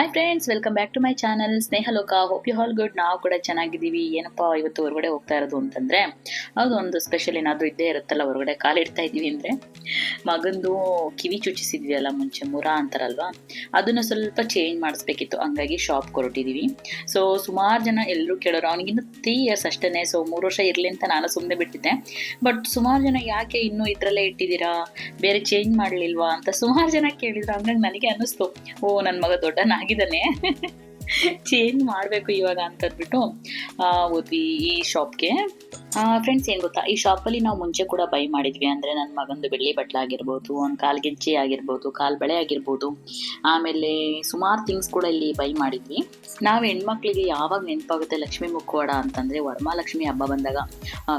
Hi friends welcome back to my channel Sneha Loka hope you hall good ನಾವು ಕೂಡ ಚೆನ್ನಾಗಿದ್ದೀವಿ. ಏನಪ್ಪ, ಇವತ್ತು ಹೊರಗಡೆ ಹೋಗ್ತಾ ಇರೋದು ಅಂತಂದ್ರೆ ಅದು ಒಂದು ಸ್ಪೆಷಲ್ ಏನಾದರೂ ಇದ್ದೇ ಇರುತ್ತಲ್ಲ, ಹೊರಗಡೆ ಕಾಲಿಡ್ತಾ ಇದ್ದೀವಿ ಅಂದ್ರೆ, ಮಗಂದು ಕಿವಿ ಚುಚ್ಚಿಸಿದ್ವಿ ಅಲ್ಲ ಮುಂಚೆ, ಮುರ ಅಂತಾರಲ್ವಾ? ಅದನ್ನ ಸ್ವಲ್ಪ ಚೇಂಜ್ ಮಾಡಿಸ್ಬೇಕಿತ್ತು. ಹಂಗಾಗಿ ಶಾಪ್ ಕೊರಟಿದ್ದೀವಿ. ಸೊ ಸುಮಾರು ಜನ ಎಲ್ಲರೂ ಕೇಳೋರು ಅವನಿಗಿನ್ನೂ ತ್ರೀ ಇಯರ್ಸ್ ಅಷ್ಟೇ ಸೊ ಮೂರು ವರ್ಷ ಇರಲಿ ಅಂತ ನಾನು ಸುಮ್ಮನೆ ಬಿಟ್ಟಿದ್ದೆ. ಬಟ್ ಸುಮಾರು ಜನ ಯಾಕೆ ಇನ್ನೂ ಇದರಲ್ಲೇ ಇಟ್ಟಿದ್ದೀರಾ? ಬೇರೆ ಚೇಂಜ್ ಮಾಡಲಿಲ್ವಾ ಅಂತ ಸುಮಾರು ಜನ ಕೇಳಿದ್ರು. ಹಂಗಾಗಿ ನನಗೆ ಅನ್ನಿಸ್ತು, ಓ ನನ್ನ ಮಗ ದೊಡ್ಡನಾಗಿದ್ದಾನೆ ಚೇಂಜ್ ಮಾಡಬೇಕು ಇವಾಗ ಅಂತಂದ್ಬಿಟ್ಟು ಹೋದ್ವಿ ಈ ಶಾಪ್ಗೆ ಫ್ರೆಂಡ್ಸ್ ಏನು ಗೊತ್ತಾ, ಈ ಶಾಪಲ್ಲಿ ನಾವು ಮುಂಚೆ ಕೂಡ ಬೈ ಮಾಡಿದ್ವಿ. ಅಂದರೆ ನನ್ನ ಮಗಂದು ಬೆಳ್ಳಿ ಬಟ್ಲ ಆಗಿರ್ಬೋದು ಒಂದು ಕಾಲ್ಗೆಜ್ಜೆ ಆಗಿರ್ಬೋದು, ಕಾಲು ಬಳೆ ಆಗಿರ್ಬೋದು. ಆಮೇಲೆ ಸುಮಾರು ಥಿಂಗ್ಸ್ ಕೂಡ ಇಲ್ಲಿ ಬೈ ಮಾಡಿದ್ವಿ. ನಾವು ಹೆಣ್ಮಕ್ಳಿಗೆ ಯಾವಾಗ ನೆನಪಾಗುತ್ತೆ ಲಕ್ಷ್ಮಿ ಮುಖವಾಡ ಅಂತಂದರೆ ವರಮಹಾಲಕ್ಷ್ಮಿ ಹಬ್ಬ ಬಂದಾಗ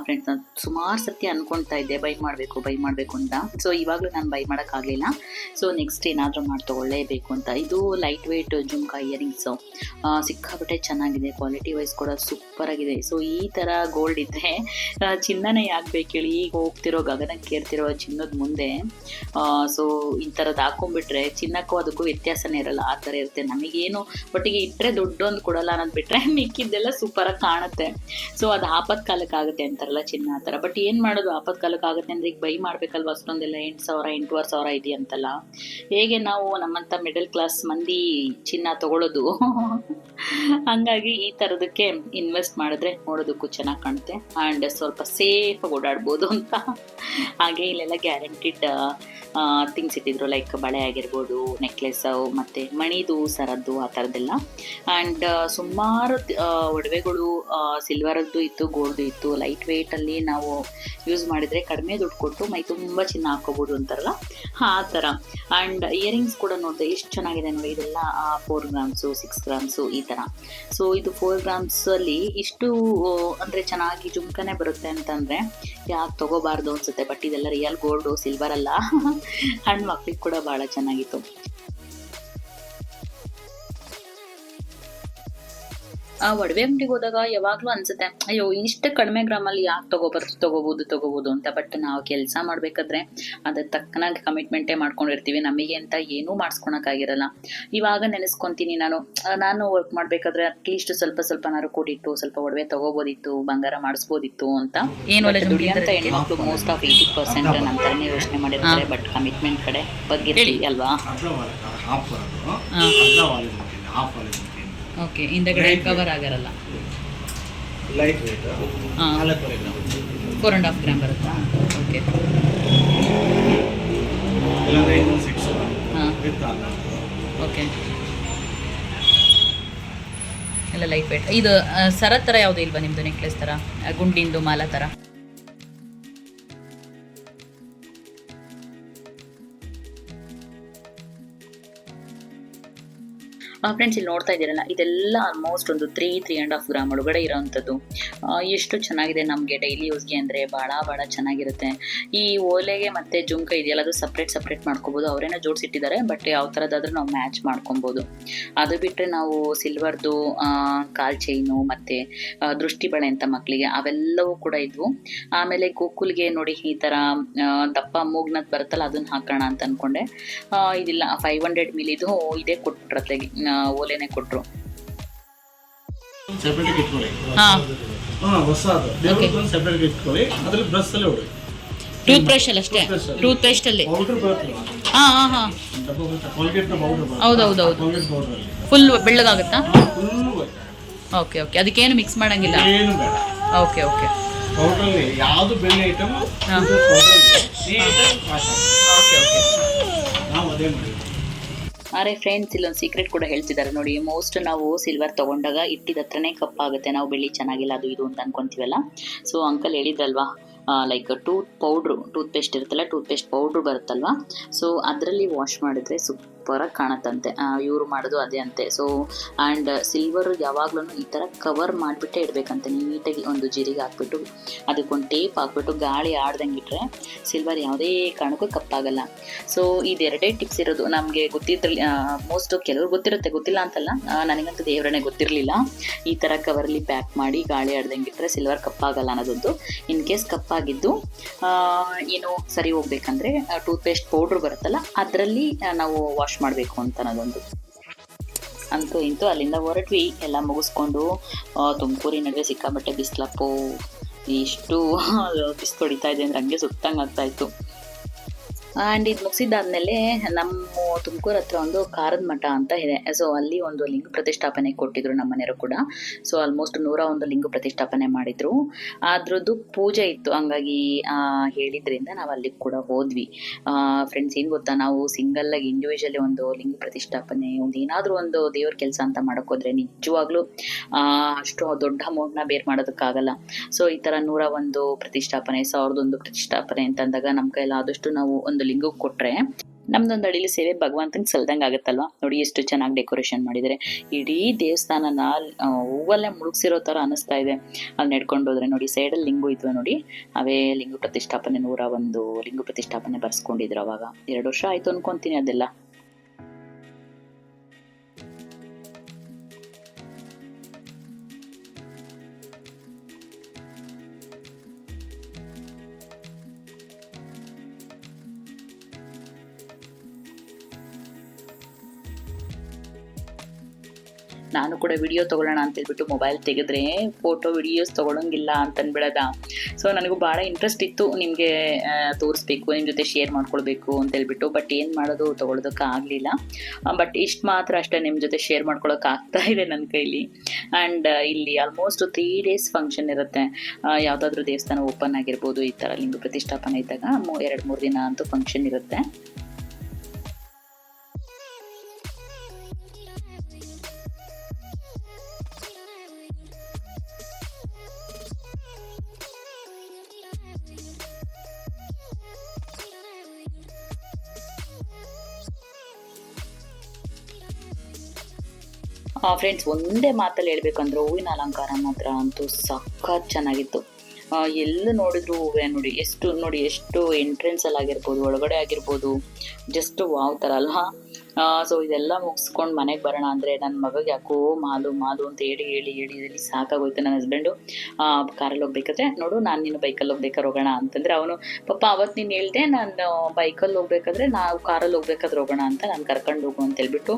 ಫ್ರೆಂಡ್ಸ್ ನಾನು ಸುಮಾರು ಸತಿ ಅಂದ್ಕೊಳ್ತಾ ಇದ್ದೆ ಬೈ ಮಾಡಬೇಕು ಬೈ ಮಾಡಬೇಕು ಅಂತ. ಸೊ ಇವಾಗಲೂ ನಾನು ಬೈ ಮಾಡೋಕ್ಕಾಗಲಿಲ್ಲ ಸೊ ನೆಕ್ಸ್ಟ್ ಏನಾದರೂ ಮಾಡಿ ತಗೊಳ್ಳೇಬೇಕು ಅಂತ. ಇದು ಲೈಟ್ ವೆಯ್ಟ್ ಜುಮ್ಕಾ ಇಯರಿಂಗ್ಸು ಸಿಕ್ಕಾಪಟ್ಟೆ ಚೆನ್ನಾಗಿದೆ. ಕ್ವಾಲಿಟಿ ವೈಸ್ ಕೂಡ ಸೂಪರ್ ಆಗಿದೆ. ಸೊ ಈ ಥರ ಗೋಲ್ಡ್ ಇದ್ದರೆ ಚಿನ್ನನೇ ಯಾಕೆ ಬೇಕು ಹೇಳಿ? ಈಗ ಹೋಗ್ತಿರೋ ಗಗನಕ್ಕೆ ಏರ್ತಿರೋ ಚಿನ್ನದ ಮುಂದೆ ಸೊ ಈ ಥರದ್ದು ಹಾಕೊಂಡ್ಬಿಟ್ರೆ ಚಿನ್ನಕ್ಕೂ ಅದಕ್ಕೂ ವ್ಯತ್ಯಾಸನೇ ಇರಲ್ಲ. ಆ ಥರ ಇರುತ್ತೆ. ನಮಗೇನು ಒಟ್ಟಿಗೆ ಇಟ್ಟರೆ ದುಡ್ಡೊಂದು ಕೊಡಲ್ಲ ಅನ್ನೋದು ಬಿಟ್ಟರೆ ಮಿಕ್ಕಿದ್ದೆಲ್ಲ ಆಗಿ ಕಾಣುತ್ತೆ. ಸೊ ಅದು ಆಪತ್ಕಾಲಕ್ಕೆ ಆಗುತ್ತೆ ಅಂತಾರಲ್ಲ ಚಿನ್ನ ಆ ಥರ ಬಟ್ ಏನು ಮಾಡೋದು ಆಪತ್ಕಾಲಕ್ಕೆ ಆಗುತ್ತೆ ಅಂದರೆ ಈಗ ಬೈ ಮಾಡಬೇಕಲ್ವ? ಅಷ್ಟೊಂದೆಲ್ಲ ಎಂಟು ಸಾವಿರ, ಎಂಟೂವರೆ ಸಾವಿರ ಇದೆಯಂತಲ್ಲ. ಹೇಗೆ ನಾವು ನಮ್ಮಂಥ ಮಿಡಲ್ ಕ್ಲಾಸ್ ಮಂದಿ ಚಿನ್ನ ತಗೊಳ್ಳೋದು ಹಂಗಾಗಿ ಈ ತರದಕ್ಕೆ ಇನ್ವೆಸ್ಟ್ ಮಾಡಿದ್ರೆ ನೋಡೋದಕ್ಕೂ ಚೆನ್ನಾಗಿ ಕಾಣುತ್ತೆ. ಅಂಡ್ ಸ್ವಲ್ಪ ಸೇಫಾಗಿ ಓಡಾಡ್ಬೋದು ಅಂತ. ಹಾಗೆ ಇಲ್ಲೆಲ್ಲ ಗ್ಯಾರಂಟಿಡ್ ಥಿಂಗ್ಸ್ ಇಟ್ಟಿದ್ರು ಲೈಕ್ ಬಳೆ ಆಗಿರ್ಬೋದು ನೆಕ್ಲೆಸ್ಸು ಮತ್ತು ಮಣಿದು, ಸರದ್ದು, ಆ ಥರದ್ದೆಲ್ಲ ಆ್ಯಂಡ್ ಸುಮಾರು ಒಡವೆಗಳು ಸಿಲ್ವರದ್ದು ಇತ್ತು ಗೋಲ್ಡು ಇತ್ತು. ಲೈಟ್ ವೆಯ್ಟಲ್ಲಿ ನಾವು ಯೂಸ್ ಮಾಡಿದರೆ ಕಡಿಮೆ ದುಡ್ಡು ಕೊಟ್ಟು ಮೈ ತುಂಬ ಚಿನ್ನ ಹಾಕೋಬೋದು ಅಂತಾರಲ್ಲ? ಆ ಥರ. ಆ್ಯಂಡ್ ಇಯರಿಂಗ್ಸ್ ಕೂಡ ನೋಡಿದೆ, ಎಷ್ಟು ಚೆನ್ನಾಗಿದೆ ನೋಡಿ ಇದೆಲ್ಲ ಫೋರ್ ಗ್ರಾಮ್ಸು ಸಿಕ್ಸ್ ಗ್ರಾಮ್ಸು ಈ ಥರ. ಸೊ ಇದು ಫೋರ್ ಗ್ರಾಮ್ಸಲ್ಲಿ ಇಷ್ಟು ಅಂದರೆ ಚೆನ್ನಾಗಿ ಜುಮ್ಕನೇ ಬರುತ್ತೆ ಅಂತಂದರೆ ಯಾಕೆ ತಗೋಬಾರ್ದು ಅನ್ಸುತ್ತೆ ಬಟ್ ಇದೆಲ್ಲ ರಿಯಲ್ ಗೋಲ್ಡು ಸಿಲ್ವರ್ ಅಲ್ಲ. ಹಣ್ಣು ಮಕ್ಳಿಗೆ ಕೂಡ ಭಾಳ ಚೆನ್ನಾಗಿತ್ತು. ಆ ಒಡವೆ ಅಂಗಡಿಗೆ ಹೋದಾಗ ಯಾವಾಗಲೂ ಅನ್ಸುತ್ತೆ ಅಯ್ಯೋ ಇಷ್ಟು ಕಡಿಮೆ ಗ್ರಾಮಲ್ಲಿ ಯಾಕೆ ತಗೋಬಾರ್ದು ತಗೋಬಹುದು ತಗೋಬಹುದು ಅಂತ ಬಟ್ ನಾವು ಕೆಲಸ ಮಾಡ್ಬೇಕಾದ್ರೆ ಅದಕ್ಕೆ ತಕ್ಕನಾಗಿ ಕಮಿಟ್ಮೆಂಟೇ ಮಾಡ್ಕೊಂಡಿರ್ತೀವಿ. ನಮಗೆ ಅಂತ ಏನೂ ಮಾಡಿಸ್ಕೊಳಕ್ಕಾಗಿರಲ್ಲ ಇವಾಗ ನೆನೆಸ್ಕೊಂತೀನಿ ನಾನು. ನಾನು ವರ್ಕ್ ಮಾಡ್ಬೇಕಾದ್ರೆ ಅಟ್ಲೀಸ್ಟ್ ಸ್ವಲ್ಪ ಸ್ವಲ್ಪ ನಾರು ಕೂಡಿಟ್ಟು ಸ್ವಲ್ಪ ಒಡವೆ ತಗೋಬೋದಿತ್ತು ಬಂಗಾರ ಮಾಡಿಸ್ಬೋದಿತ್ತು ಅಂತ ಏನು ಒಳ್ಳೆ ದುಡಿಯಂತ ಹೆಣ್ಮಕ್ಳು ಮೋಸ್ಟ್ ಆಫ್ ಏಯ್ಟಿ ಪರ್ಸೆಂಟ್ ನಂತರನೇ ಯೋಚನೆ ಮಾಡಿರ್ತಾರೆ. ಬಟ್ ಕಮಿಟ್ಮೆಂಟ್ ಕಡೆ ಬಗ್ಗೆ ಅಲ್ವಾ? ಓಕೆ ಹಿಂದಗಡೆ ಕವರ್ ಆಗಿರಲ್ಲ. ಲೈಟ್ ವೇಟ್ ಹಾ. ನಾಲ್ಕೂವರೆ gram. Four and half gram ಬರುತ್ತಾ? ಓಕೆ ಇಲ್ಲಾಂದ್ರೆ ಇನ್ನೊಂದು ಸಿಕ್ಸ್ ಹಾಂ. ವಿತ್ ಓಕೆ ಎಲ್ಲ ಲೈಟ್ ವೇಟ್ ಇದು ಆ, ಸರ ಥರ ಯಾವುದು ಇಲ್ವಾ ನಿಮ್ಮದು ನೆಕ್ಲೆಸ್ ಥರ ಆ, ಗುಂಡಿಂದು ಮಾಲ ಥರ ಫ್ರೆಂಡ್ಸ್ ಇಲ್ಲಿ ನೋಡ್ತಾ ಇದ್ದೀರಲ್ಲ, ಇದೆಲ್ಲ ಆಲ್ಮೋಸ್ಟ್ ಒಂದು three three and half gram ಒಳಗಡೆ ಇರೋವಂಥದ್ದು ಎಷ್ಟು ಚೆನ್ನಾಗಿದೆ ನಮಗೆ ಡೈಲಿ ಯೂಸ್ಗೆ ಅಂದರೆ ಭಾಳ ಭಾಳ ಚೆನ್ನಾಗಿರುತ್ತೆ. ಈ ಓಲೆಗೆ ಮತ್ತು ಜುಮ್ಕ ಇದೆಯಲ್ಲ, ಅದು ಸಪ್ರೇಟ್ ಸಪ್ರೇಟ್ ಮಾಡ್ಕೋಬೋದು. ಅವರೇನೋ ಜೋಡಿಸಿಟ್ಟಿದ್ದಾರೆ ಬಟ್ ಯಾವ ಥರದಾದ್ರೂ ನಾವು ಮ್ಯಾಚ್ ಮಾಡ್ಕೊಬೋದು. ಅದು ಬಿಟ್ಟರೆ ನಾವು ಸಿಲ್ವರ್ದು ಕಾಲ್ ಚೈನು ಮತ್ತು ದೃಷ್ಟಿ ಬಳೆ ಅಂತ ಮಕ್ಕಳಿಗೆ ಅವೆಲ್ಲವೂ ಕೂಡ ಇದ್ವು. ಆಮೇಲೆ ಗೋಕುಲ್ಗೆ ನೋಡಿ ಈ ಥರ ದಪ್ಪ ಮೂಗ್ನದ್ ಬರುತ್ತಲ್ಲ, ಅದನ್ನ ಹಾಕೋಣ ಅಂತ ಅಂದ್ಕೊಂಡೆ ಇದಿಲ್ಲ ಫೈವ್ ಹಂಡ್ರೆಡ್ ಮಿಲಿದು ಇದೇ ಕೊಟ್ಬಿಟ್ರತ್ತೆ. ಓಲೆನೇ ಕೊಟ್ಟರು ಸೆಪ್ರೇಟ್ ಇಟ್ಕೊಳ್ಳಿ. ಹಾಂ. ಹಾ ಹೊಸ ಅದು ದೇವ್ರದ್ದು ಸೆಪ್ರೇಟ್ ಇಟ್ಕೊಳ್ಳಿ. ಅದ್ರಲ್ಲಿ ಬ್ರಷ್ ಅಲ್ಲಿ ಹೊಡಿ. ಟೂತ್ ಬ್ರಷ್ ಅಲ್ಲಿ ಅಷ್ಟೇ? ಅಲ್ಲಿ. ಟೂತ್ ಪೌಡರ್ ಬರುತ್ತೆ ಹಾಂ ಹಾಂ ಹಾಂ. ಡಬ್ಬ ಬರುತ್ತೆ. ಪೌಡರ್ ಬರುತ್ತೆ ಹೌದು, ಹೌದು, ಹೌದು. ಕೋಲ್ಗೇಟ್ ಪೌಡರ್ ಅಲ್ಲಿ. ಫುಲ್ ಬೆಳ್ಳಗಾಗುತ್ತಾ? ಫುಲ್ ಓಕೆ ಓಕೆ ಅದಕ್ಕೇನು ಮಿಕ್ಸ್ ಮಾಡಂಗಿಲ್ಲ? ಏನು ಬೇಡ. ಓಕೆ ಓಕೆ ಪೌಡರ್ ಅಲ್ಲಿ ಯಾವುದು ಬೆಳ್ಳಿ ಐಟಮ್. ಓಕೆ ಓಕೆ ನಾವು ಅದೇ ಮಾಡಿದ್ವಿ ಅರೆ ಫ್ರೆಂಡ್ಸ್ ಇಲ್ಲೊಂದು ಸೀಕ್ರೆಟ್ ಕೂಡ ಹೇಳ್ತಿದ್ದಾರೆ ನೋಡಿ. ಮೋಸ್ಟ್ ನಾವು ಸಿಲ್ವರ್ ತಗೊಂಡಾಗ ಇಟ್ಟಿದ ಹತ್ರನೇ ಕಪ್ಪಾಗುತ್ತೆ ನಾವು ಬೆಳ್ಳಿ ಚೆನ್ನಾಗಿಲ್ಲ, ಅದು ಇದು ಅಂತ ಅನ್ಕೊಂತೀವಲ್ಲ? So uncle ಹೇಳಿದ್ರಲ್ವಾ like tooth powder tooth paste ಇರುತ್ತಲ್ಲ ಟೂತ್ ಪೇಸ್ಟ್ ಪೌಡ್ರು ಬರುತ್ತಲ್ವಾ? ಸೊ ಅದರಲ್ಲಿ ವಾಶ್ ಮಾಡಿದ್ರೆ ಸೂಪರಾಗಿ ಕಾಣತ್ತಂತೆ. ಇವರು ಮಾಡೋದು ಅದೇ ಅಂತೆ. ಸೊ ಆ್ಯಂಡ್ ಸಿಲ್ವರ್ ಯಾವಾಗ್ಲೂ ಈ ಥರ ಕವರ್ ಮಾಡಿಬಿಟ್ಟೆ ಇಡಬೇಕಂತೆ. ನೀಟಾಗಿ ಒಂದು ಜೀರಿಗೆ ಹಾಕ್ಬಿಟ್ಟು, ಅದಕ್ಕೊಂದು ಟೇಪ್ ಹಾಕ್ಬಿಟ್ಟು ಗಾಳಿ ಆಡ್ದಂಗೆ ಇಟ್ಟರೆ ಸಿಲ್ವರ್ ಯಾವುದೇ ಕಾರಣಕ್ಕೂ ಕಪ್ಪಾಗಲ್ಲ. ಸೊ ಇದೆರಡೇ ಟಿಪ್ಸ್ ಇರೋದು. ನಮಗೆ ಗೊತ್ತಿದ್ರಲ್ಲಿ ಮೋಸ್ಟ್ ಕೆಲವ್ರು ಗೊತ್ತಿರುತ್ತೆ. ಗೊತ್ತಿಲ್ಲ ಅಂತಲ್ಲ. ನನಗಂತೂ ದೇವರನ್ನೇ ಗೊತ್ತಿರಲಿಲ್ಲ. ಈ ಥರ ಕವರಲ್ಲಿ ಪ್ಯಾಕ್ ಮಾಡಿ ಗಾಳಿ ಆಡ್ದಂಗೆ ಇಟ್ಟರೆ ಸಿಲ್ವರ್ ಕಪ್ಪಾಗಲ್ಲ ಅನ್ನೋದೊಂದು ಇನ್ ಕೇಸ್ ಕಪ್ಪಾಗಿದ್ದು ಏನು ಸರಿ ಹೋಗ್ಬೇಕಂದ್ರೆ ಟೂತ್ ಪೇಸ್ಟ್ ಪೌಡ್ರ್ ಬರುತ್ತಲ್ಲ, ಅದರಲ್ಲಿ ನಾವು ವಾಶ್ ಮಾಡಬೇಕು ಅಂತ ಅನ್ನೋದೊಂದು. ಅಂತೂ ಇಂತೂ ಅಲ್ಲಿಂದ ಹೊರಟ್ವಿ, ಎಲ್ಲ ಮುಗಿಸ್ಕೊಂಡು ತುಮಕೂರಿ ನಡುವೆ ಸಿಕ್ಕಾಬಟ್ಟೆ ಬಿಸ್ಲಪ್ಪು, ಇಷ್ಟು ಬಿಸಿಲು ಇದೆ ಅಂದ್ರೆ ಹಂಗೆ ಸುತ್ತಂಗೆ ಆಗ್ತಾ ಇತ್ತು. ಆ್ಯಂಡ್ ಇದು ಮುಗಿಸಿದ್ದಾದ್ಮೇಲೆ ನಮ್ಮ ತುಮಕೂರು ಹತ್ರ ಒಂದು ಖಾರದ ಮಠ ಅಂತ ಇದೆ. ಸೊ ಅಲ್ಲಿ ಒಂದು ಲಿಂಗ ಪ್ರತಿಷ್ಠಾಪನೆ ಕೊಟ್ಟಿದ್ರು ನಮ್ಮ ಮನೆಯವರು ಕೂಡ. ಸೊ ಆಲ್ಮೋಸ್ಟ್ ನೂರ ಒಂದು ಲಿಂಗ ಪ್ರತಿಷ್ಠಾಪನೆ ಮಾಡಿದ್ರು. ಅದ್ರದ್ದು ಪೂಜೆ ಇತ್ತು. ಹಂಗಾಗಿ ಹೇಳಿದ್ರಿಂದ ನಾವು ಅಲ್ಲಿಗೆ ಕೂಡ ಹೋದ್ವಿ. ಫ್ರೆಂಡ್ಸ್ ಏನು ಗೊತ್ತಾ? ನಾವು ಸಿಂಗಲ್ ಆಗಿ ಇಂಡಿವಿಜುವಲಿ ಒಂದು ಲಿಂಗ ಪ್ರತಿಷ್ಠಾಪನೆ, ಒಂದು ಏನಾದರೂ ಒಂದು ದೇವ್ರ ಕೆಲಸ ಅಂತ ಮಾಡೋಕ್ಕೋದ್ರೆ ನಿಜವಾಗ್ಲೂ ಅಷ್ಟು ದೊಡ್ಡ ಅಮೌಂಟ್ನ ಬೇರ್ ಮಾಡೋದಕ್ಕಾಗಲ್ಲ. ಸೊ ಈ ಥರ ನೂರ ಒಂದು ಪ್ರತಿಷ್ಠಾಪನೆ, ಸಾವಿರದ ಒಂದು ಪ್ರತಿಷ್ಠಾಪನೆ ಅಂತಂದಾಗ ನಮ್ಮ ಕೈಲಾದಷ್ಟು ನಾವು ಒಂದು ಲಿಂಗಕ್ಕೆ ಕೊಟ್ರೆ ನಮ್ದೊಂದು ಅಡಿಲಿ ಸೇವೆ ಭಗವಂತನ ಸಲ್ದಂಗೆ ಆಗುತ್ತಲ್ವಾ? ನೋಡಿ ಎಷ್ಟು ಚೆನ್ನಾಗಿ ಡೆಕೋರೇಷನ್ ಮಾಡಿದರೆ. ಇಡೀ ದೇವಸ್ಥಾನನ ಹೂವಲ್ಲೇ ಮುಳುಗ್ಸಿರೋ ಥರ ಅನಿಸ್ತಾ ಇದೆ. ಅಲ್ಲಿ ನಡ್ಕೊಂಡು ಹೋದ್ರೆ ನೋಡಿ ಸೈಡಲ್ಲಿ ಲಿಂಗು ಇದ್ವು ನೋಡಿ. ಅವೇ ಲಿಂಗು ಪ್ರತಿಷ್ಠಾಪನೆ ನೂರ ಒಂದು ಲಿಂಗು ಪ್ರತಿಷ್ಠಾಪನೆ ಬರ್ಸ್ಕೊಂಡಿದ್ರು ಅವಾಗ. ಎರಡು ವರ್ಷ ಆಯ್ತು ಅನ್ಕೊಂತೀನಿ ಅದೆಲ್ಲ. ನಾನು ಕೂಡ ವಿಡಿಯೋ ತೊಗೊಳ್ಳೋಣ ಅಂತ ಹೇಳ್ಬಿಟ್ಟು ಮೊಬೈಲ್ ತೆಗೆದ್ರೆ ಫೋಟೋ ವಿಡಿಯೋಸ್ ತೊಗೊಳಂಗಿಲ್ಲ ಅಂತನ್ಬಿಡದ ಸೊ ನನಗೂ ಭಾಳ ಇಂಟ್ರೆಸ್ಟ್ ಇತ್ತು ನಿಮಗೆ ತೋರಿಸ್ಬೇಕು ನಿಮ್ಮ ಜೊತೆ ಶೇರ್ ಮಾಡ್ಕೊಳ್ಬೇಕು ಅಂತ ಹೇಳ್ಬಿಟ್ಟು. ಬಟ್ ಏನು ಮಾಡೋದು, ತೊಗೊಳೋದಕ್ಕೆ ಆಗಲಿಲ್ಲ. ಬಟ್ ಇಷ್ಟು ಮಾತ್ರ ಅಷ್ಟೇ ನಿಮ್ಮ ಜೊತೆ ಶೇರ್ ಮಾಡ್ಕೊಳಕ್ಕೆ ಆಗ್ತಾ ಇದೆ ನನ್ನ ಕೈಲಿ. ಆ್ಯಂಡ್ ಇಲ್ಲಿ ಆಲ್ಮೋಸ್ಟ್ ತ್ರೀ ಡೇಸ್ ಫಂಕ್ಷನ್ ಇರುತ್ತೆ. ಯಾವುದಾದ್ರೂ ದೇವಸ್ಥಾನ ಓಪನ್ ಆಗಿರ್ಬೋದು ಈ ಥರ ಲಿಂಗ ಪ್ರತಿಷ್ಠಾಪನೆ ಇದ್ದಾಗ ಎರಡು ಮೂರು ದಿನ ಅಂತೂ ಫಂಕ್ಷನ್ ಇರುತ್ತೆ. ಫ್ರೆಂಡ್ಸ್ ಒಂದೇ ಮಾತಲ್ಲಿ ಹೇಳ್ಬೇಕಂದ್ರೆ ಹೂವಿನ ಅಲಂಕಾರ ಮಾತ್ರ ಅಂತೂ ಸಖತ್ ಚೆನ್ನಾಗಿತ್ತು. ಎಲ್ಲ ನೋಡಿದ್ರು ಹೂವೇ ನೋಡಿ, ಎಷ್ಟು ನೋಡಿ, ಎಷ್ಟು ಎಂಟ್ರೆನ್ಸ್ ಅಲ್ಲಿ ಆಗಿರ್ಬೋದು, ಒಳಗಡೆ ಆಗಿರ್ಬೋದು ಜಸ್ಟ್ ವಾವ್ ಥರ ಅಲ್ವಾ? ಸೊ ಇದೆಲ್ಲ ಮುಗಿಸ್ಕೊಂಡು ಮನೆಗೆ ಬರೋಣ ಅಂದರೆ ನನ್ನ ಮಗಗೆ ಯಾಕೋ ಮಾಲು ಮಾಲು ಅಂತ ಹೇಳಿ ಹೇಳಿ ಹೇಳಿ ಹೇಳಿ ಸಾಕಾಗೋಯ್ತು ನನ್ನ ಹಸ್ಬೆಂಡು ಕಾರಲ್ಲಿ ಹೋಗ್ಬೇಕಾದ್ರೆ, ನೋಡು ನಾನು ನೀನು ಬೈಕಲ್ಲಿ ಹೋಗ್ಬೇಕಾದ್ರೆ ಹೋಗೋಣ ಅಂತಂದರೆ ಅವನು, ಪಪ್ಪ ಅವತ್ತು ನೀನು ಹೇಳಿದೆ ನಾನು ಬೈಕಲ್ಲಿ ಹೋಗ್ಬೇಕಾದ್ರೆ ನಾವು ಕಾರಲ್ಲಿ ಹೋಗ್ಬೇಕಾದ್ರೆ ಹೋಗೋಣ ಅಂತ ನಾನು ಕರ್ಕೊಂಡು ಹೋಗು ಅಂತ ಹೇಳ್ಬಿಟ್ಟು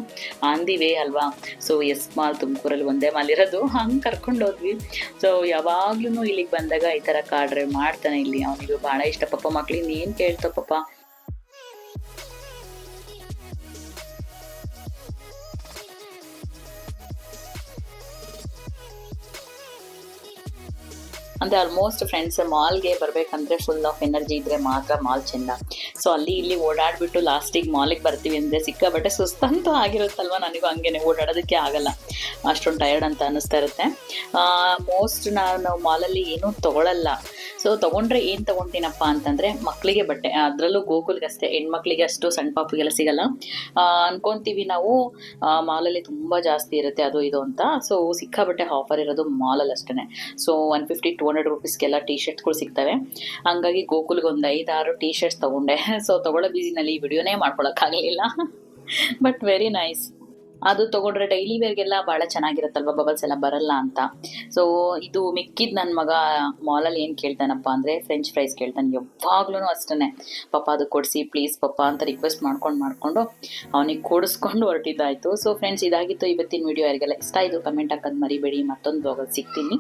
ಆನ್ ದಿ ವೇ ಅಲ್ವಾ. ಸೊ ಎಸ್ ಮಾಲ್ ತುಮಕೂರಲ್ಲಿ ಒಂದೇ ಮಾಲ್ ಇರೋದು, ಹಂಗೆ ಕರ್ಕೊಂಡು ಹೋದ್ವಿ. ಸೊ ಯಾವಾಗ್ಲೂ ಇಲ್ಲಿಗೆ ಬಂದಾಗ ಈ ಥರ ಕಾರ್ ಡ್ರೈವ್ ಮಾಡ್ತಾನೆ ಇಲ್ಲಿ. ಅವನಿಗೆ ಭಾಳ ಇಷ್ಟ. ಪಪ್ಪ ಮಕ್ಳಿಂದ ಏನು ಕೇಳ್ತಾವ ಪಾಪ ಅಂದರೆ ಆಲ್ಮೋಸ್ಟ್ ಫ್ರೆಂಡ್ಸ್ ಮಾಲ್ಗೆ ಬರಬೇಕಂದ್ರೆ ಫುಲ್ ಆಫ್ ಎನರ್ಜಿ ಇದ್ರೆ ಮಾತ್ರ ಮಾಲ್ ಚೆಂದ. ಸೊ ಅಲ್ಲಿ ಇಲ್ಲಿ ಓಡಾಡ್ಬಿಟ್ಟು ಲಾಸ್ಟಿಗೆ ಮಾಲಿಗೆ ಬರ್ತೀವಿ ಅಂದರೆ ಸಿಕ್ಕಾಬಟ್ಟೆ ಸುಸ್ತಂತೂ ಆಗಿರುತ್ತಲ್ವಾ? ನನಗೂ ಹಂಗೇನೆ ಓಡಾಡೋದಕ್ಕೆ ಆಗಲ್ಲ. ಅಷ್ಟೊಂದು ಟಯರ್ಡ್ ಅಂತ ಅನಿಸ್ತಾ ಇರುತ್ತೆ. ಮೋಸ್ಟ್ ನಾನು ಮಾಲಲ್ಲಿ ಏನೂ ತಗೊಳಲ್ಲ. ಸೊ ತಗೊಂಡ್ರೆ ಏನ್ ತಗೊಂತೀನಪ್ಪ ಅಂತಂದ್ರೆ ಮಕ್ಕಳಿಗೆ ಬಟ್ಟೆ. ಅದ್ರಲ್ಲೂ ಗೋಕುಲ್ಗೆ ಅಷ್ಟೇ, ಹೆಣ್ಮಕ್ಳಿಗೆ ಅಷ್ಟು, ಸಣ್ಣ ಪಾಪಿಗೆಲ್ಲ ಸಿಗಲ್ಲ. ಅನ್ಕೊಂತೀವಿ ನಾವು ಮಾಲಲ್ಲಿ ತುಂಬಾ ಜಾಸ್ತಿ ಇರುತ್ತೆ ಅದು ಇದು ಅಂತ. ಸೊ ಸಿಕ್ಕಾಬಟ್ಟೆ ಆಫರ್ ಇರೋದು ಮಾಲಲ್ಲಿ ಅಷ್ಟೇ so one fifty two hundred ರುಪೀಸ್ಗೆಲ್ಲ tea ಶರ್ಟ್ಸ್ಗಳು ಸಿಗ್ತವೆ. ಹಂಗಾಗಿ ಗೋಕುಲ್ಗೆ ಒಂದು ಐದಾರು ಟೀ ಶರ್ಟ್ಸ್ ತೊಗೊಂಡೆ. ಸೊ ತೊಗೊಳ್ಳೋ ಬೀಸಿನಲ್ಲಿ ವಿಡಿಯೋನೇ ಮಾಡ್ಕೊಳಕ್ಕಾಗಲಿಲ್ಲ. ಬಟ್ ವೆರಿ ನೈಸ್ ಅದು ತಗೊಂಡ್ರೆ ಡೈಲಿ ವೇರ್ಗೆಲ್ಲ ಬಹಳ ಚೆನ್ನಾಗಿರುತ್ತಲ್ವ ಬಬಲ್ಸ್ ಎಲ್ಲ ಬರಲ್ಲ ಅಂತ. ಸೊ ಇದು ಮಿಕ್ಕಿದ್ ನನ್ನ ಮಗ ಮಾಲಲ್ಲಿ ಏನು ಕೇಳ್ತಾನಪ್ಪ ಅಂದರೆ ಫ್ರೆಂಚ್ ಫ್ರೈಸ್ ಕೇಳ್ತಾನೆ. ಯಾವಾಗ್ಲೂ ಅಷ್ಟೇ ಪಾಪ ಅದು ಕೊಡಿಸಿ ಪ್ಲೀಸ್ ಪಪ್ಪ ಅಂತ ರಿಕ್ವೆಸ್ಟ್ ಮಾಡ್ಕೊಂಡು ಮಾಡಿಕೊಂಡು ಅವನಿಗೆ ಕೊಡಿಸ್ಕೊಂಡು ಹೊರಟಿದ್ದಾಯಿತು. ಸೊ ಫ್ರೆಂಡ್ಸ್ ಇದಾಗಿತ್ತು ಇವತ್ತಿನ ವಿಡಿಯೋ ಯಾರಿಗೆಲ್ಲ ಇಷ್ಟ ಆಯಿತು ಕಮೆಂಟ್ ಹಾಕೋದು ಮರಿಬೇಡಿ. ಮತ್ತೊಂದು ವ್ಲಾಗಲ್ಲಿ ಸಿಗ್ತೀನಿ.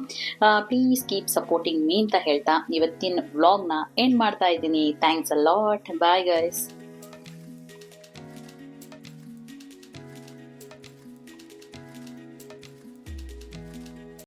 ಪ್ಲೀಸ್ ಕೀಪ್ ಸಪೋರ್ಟಿಂಗ್ ಮೀ ಅಂತ ಹೇಳ್ತಾ ಇವತ್ತಿನ ವ್ಲಾಗ್ನ ಎಂಡ್ ಮಾಡ್ತಾ ಇದ್ದೀನಿ. Thanks a lot bye guys